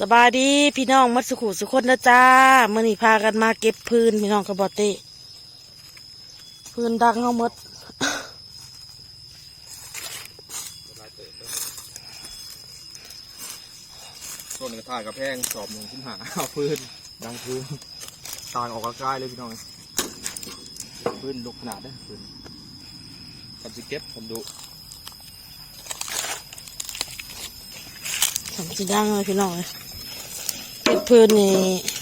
สบายดีพี่น้องมัดสุขุสุคนนะจ้าเมื่อนี้พากันมาเก็บพื้นพี่น้องกระบอกเตะพื้นดังเอาหมดส่วนกระถายกระแพงสอบหนึ่งขึ้นหาเอาพื้นดังพื้นต่างออกกระกายเลยพี่น้องพื้นลุกขนาดได้อพื้นทำสิเก็บผมดูสมสีดังเลยพี่น้องเลย เก็บพื้นนี่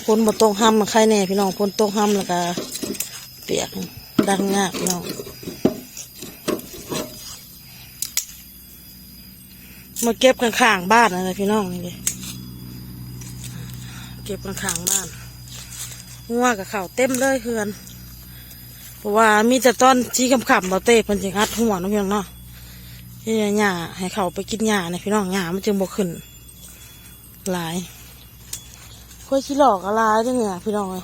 พ้นบนตรงห้ำใครแน่พี่น้องพ้นตรงห้ำแล้วก็เปียกดังยากพี่น้องมาเก็บกันข้างบ้านอะไรพี่น้องนี่เก็บกันข้างบ้านงัวกับเข่าเต็มเลยเฮือนเพราะว่ามีแต่ต้นชี้คำขับเราเต้เพิ่นจึงอัดหัวน้องเพี่น้องเนาะที่หญ้าให้เขาไปกินหญ้าเนี่ยพี่น้องหญ้ามันจึงบกขึ้นหลาย ค่อยชิหลอกอะไรด้วยเนี่ยพี่น้องเลย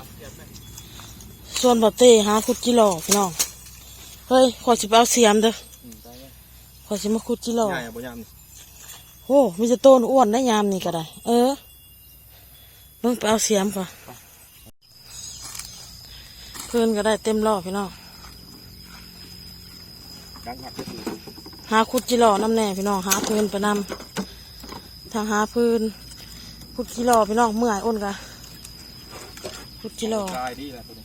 ส่วนบอเต้หาขุดจิหลอกพี่น้อง เฮ้ยขอสิไปเอาเสียมเด้ออืมได้ไหมขอสิมาขุดจิหลอกง่ายอะบ่ยามโอ้มีแต่ต้นอ้วนได้ยามนี่ก็ได้ เออเบิ่งไปเอาเสียมก่อนเพื่อนก็ได้เต็มรอบพี่น้องดังหักก็คือหาขุดจิหล่อน้ำแน่พี่น้องหาพื้นไปนำทางหาพื้น ขุดจิหล่อพี่น้องเมื่อยอ้นกะขุดจิหลอกายดีแหละตัวนี้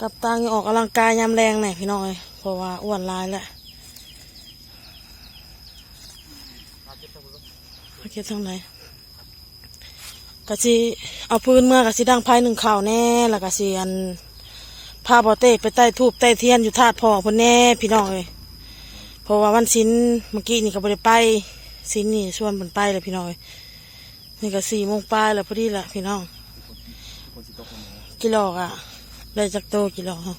กับตังยังออกกำลังกายยามแรงแน่พี่น้องเลยเพราะว่าอ้วนลายแหล้วมาเก็บทางไหนกะสิเอาพื้นเมื่อกะสิดังไพ่หนึ่งข่าวแน่แล้วกะสิอันพาบอเต้ไปใต้ทูบใต้เทียนอยู่ธาตุพ่อเพิ่นแน่พี่น้องเลยเพราะว่าวันศิลเมื่อกี้นี่ก็บ่ได้ไปศิลนี่ชวนมันไปเลยพี่น้องเอ้ย นี่ก็สี่โมงปลายแล้วพอดีแหละพี่น้องคนสิตกคนนี้กิโลอะ ได้จักโตกิโลฮะ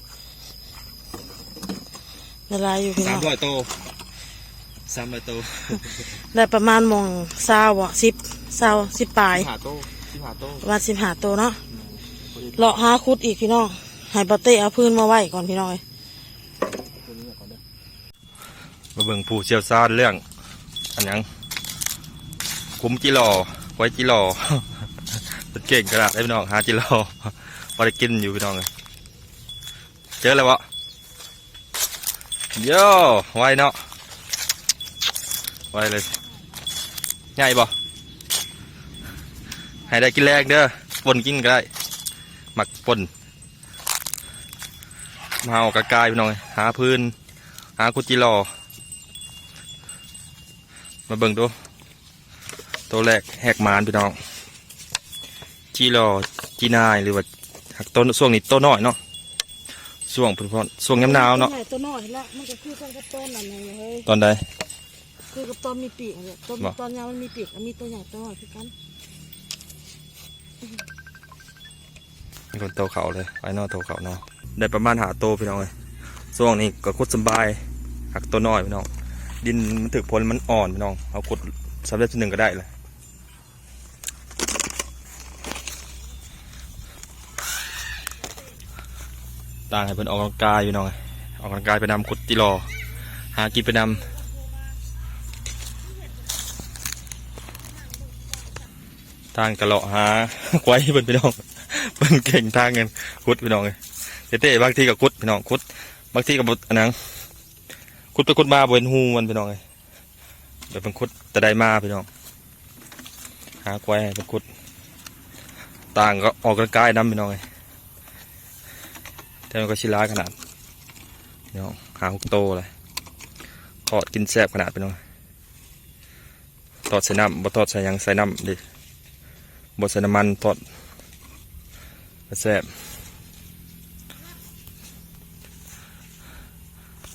ละลายอยู่พี่สาน้มองร้อยโตสามร้อยโตได้ประมาณหมองซาวอะสิบซาวสิบปลายหาโตที่หาโตประมาณสิบหาโตเนาะเลาะหาคุดอีกพี่น้องให้ปาเต้เอาพื้นมาไว้ก่อนพี่น้องเอ้ยตัวนี้ก่อนเด้อมาเบิ่งผู้เชี่ยวชาญเรื่องอันหยังคุ้มจิรอ ไว้จิรอเป็นเก่งขนาดได้พี่น้องหาจิรอพอได้กินอยู่พี่น้องเลยเจอแล้ววะโย่ไวเนาะไวเลยง่ายบ่ให้ได้กินแรงเด้อปนกินก็ได้หมักปนมาเอากระกายพี่น้องเอ้ยหาพื้น หากุจิรอมาเบิ่งดู ตัวแรกแหกมานพี่น้อง จีรอจีนายหรือว่าหักต้นช่วงนี้ต้นน้อยเนาะช่วงเพิ่นพอนช่วงย้ำหนาวเนาะตัวใหญ่ตัวน้อยละมันก็คือกันกับต้นนั่นไงเฮ้ยตอนใดคือกับต้นมีปีกเลยต้นบ่ต้นยาวมันมีปีกอันมีตัวใหญ่ตัวน้อยคือกันมีคนโตเขาเลยไอ้นอโตเขาเนาะได้ประมาณหาโตพี่น้องเลยช่วงนี้ก็คุดสำบายหักตัวน้อยพี่น้องดินมันถึกผลมันอ่อนพี่น้องเอาขุดสำเร็จที่หนึ่งก็ได้เลย ต่างให้เพิ่นออกกำลังกายอยู่น้องอออกกำลังกายไปนำขุดติรอหากินไปนำทางกระเลาะหาไว้เพิ่นพี่น้องเพิ่นเก่งทางเงินขุดพี่น้องเลยเต้บางทีก็ขุดพี่น้องขุดบางทีก็บดอันนั้นขุดไปขุดมาบนหูมันพี่น้องเลยเดี๋ยวเป็นขุดแต่ได้มาพี่น้องหาไว้เป็นขุดต่างก็ออกกำลังกายนำพี่น้องเลย แต่มันก็ชิล้าขนาดพี่น้องหาหกโตเลยทอดกินแซ่บขนาดพี่น้องทอดใส่น้ำบ่ทอดใส่ยังใส่น้ำดิบ่ใส่น้ำมันทอดแซ่บ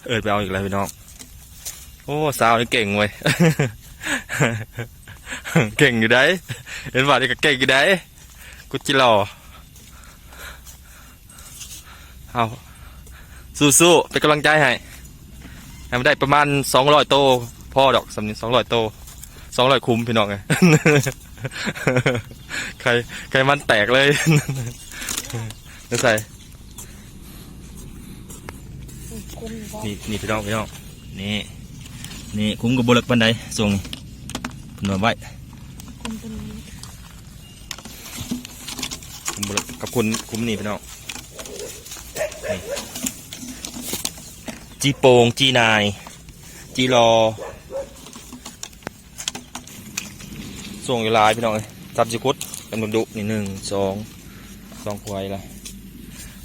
เอิดไปเอาอีกแล้วพี่น้อง โอ้สาวนี่เก่งเว้ย เก่งอยู่ได้ เห็นว่านี่ก็เก่งอยู่ได้กุจิรอ เอาสู้ๆเป็นกำลังใจให้ให้มันได้ประมาณสองร้อยโตพ่อดอกสำนี้สองร้อยโตสองร้อยคุ้มพี่น้องไงใครใครมันแตกเลยไม่ใส่คุมพอนี่นี่พี่น้องพี่น้องนี่นี่คุ้มกับบเลักบันไดส่งนี่เพนว่าไว้คุมตัวนี้มบุรกับคุณคุ้มนี่พี่น้องนี่ จีโปงจีนาย จีรอ ส่งอยู่ลายพี่น้องเลยจับจิคุดเป็นดุดุนี่หนึ่งสองสองควายละ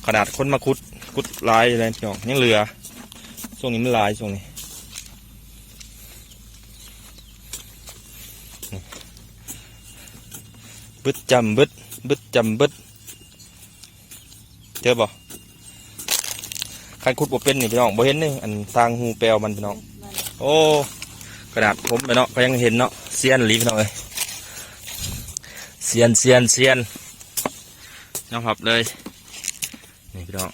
ขนาดคนมาคุดคุดลายเลยพี่น้องยังเหลือช่วงนี้มันลายช่วงนี้บึดจำบึดบึดจำบึดเจอบ่ การคุดบ่เป็นนี่พี่น้องบ่เห็นนี่อันทางหูแปลวมันพี่น้อง โอ้กระดาษผมไปเนาะก็ยังเห็นเนาะเซียนหลีพี่น้องเอ้ยเซียนเซียนเซียนน้องหับเลยนี่พี่น้อง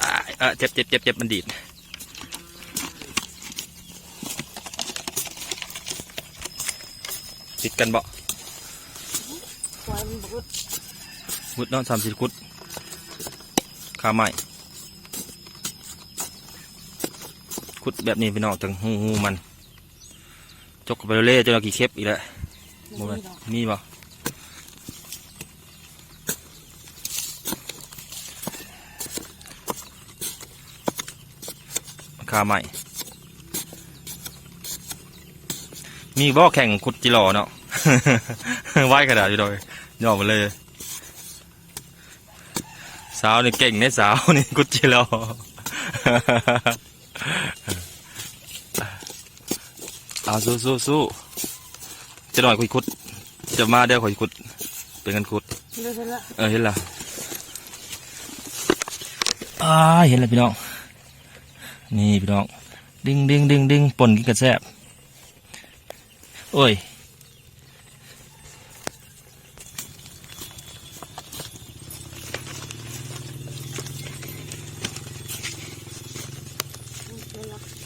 อ่าเออเจ็บเจ็บเจ็บเจ็บมันดีดติดกันบ่ควายมันบุดมุดเนาะสามสิบกุด ขาใหม่ขุดแบบนี้พี่น้องถึงหูหูมันจกไปเรื่อยจนเรากี่เคปอีกแล้วบ่แม่นมีบ่คาใหม่ มีบ่อแข่งขุดจิหล่อเนาะ ไหวกระดาษอยู่ดอยย่อมาเลย สาวนี่เก่งเนี่ยสาวนี่กุดจิหล่อเอาสู้สู้สู้จะหน่อยคุยคุด จะมาเดี๋ยวคุยคุด เป็นกันคุดเดี๋ยวเสร็จละเออเห็นและอ่าเห็นแล้วพี่น้อง นี่พี่น้อง ดึงดึงดึงดึงปนกินกันแซ่บโอ้ย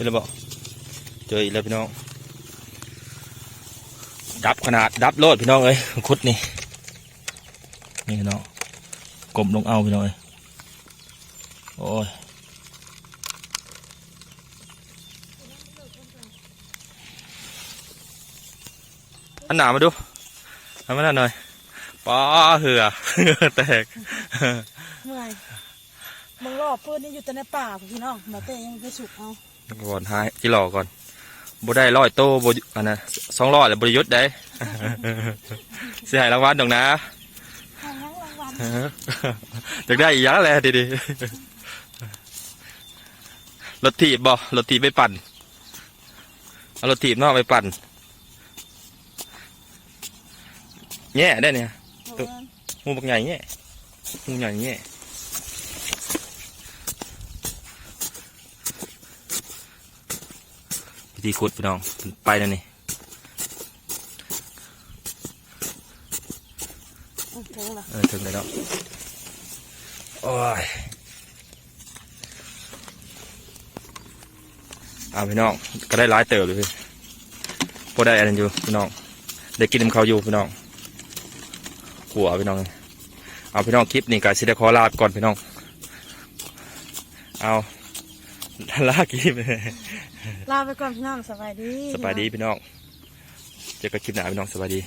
แล้วบ่เจออีกแล้วพี่น้อง ดับขนาดดับโลดพี่น้องเอ้ยคุดนี่นี่พี่น้องกลมลงเอาพี่น้องเอ้ยโอ้ยอันหนามาดูทำไมาหน่อยหน่อยป้าเหือแตกเมื่อยมึงรอบปืนนี่อยู่แต่ในป่าพี่น้องมาเต้ยังไปสุกเอา ก่อนหายที่หลอก่อนบ่ได้ร้อยโตบ่อันนะสองร้อยแล้วบริยุทธ์ได้เสียหายรางวัลดอกนะเอางั้นรางวัลอยากได้อีกอย่างแหละดีดีรถถีบบ่รถถีบไปปั่นเอารถถีบเนอกไปปั่นแง่ได้เนี่ยเอางั้นงูบักใหญ่แง่งูใหญ่แง่ วิธีขุดพี่น้องไปแล้วนี่เอาถึงละเออถึงแล้วโอ้ยเอาพี่น้องก็ได้หลายเติบเลยพี่พอได้อะไรอยู่พี่น้องได้กินน้ำเขาอยู่พี่น้องขัวพี่น้องเอาพี่น้องคลิปนี้ก็สิได้ขอลาไปก่อนพี่น้อง เอาลาคลิป ลาไปก่อนพี่น้องสบายดี สบายดีพี่น้อง เจอกันคลิปหน้าพี่น้องสบายดี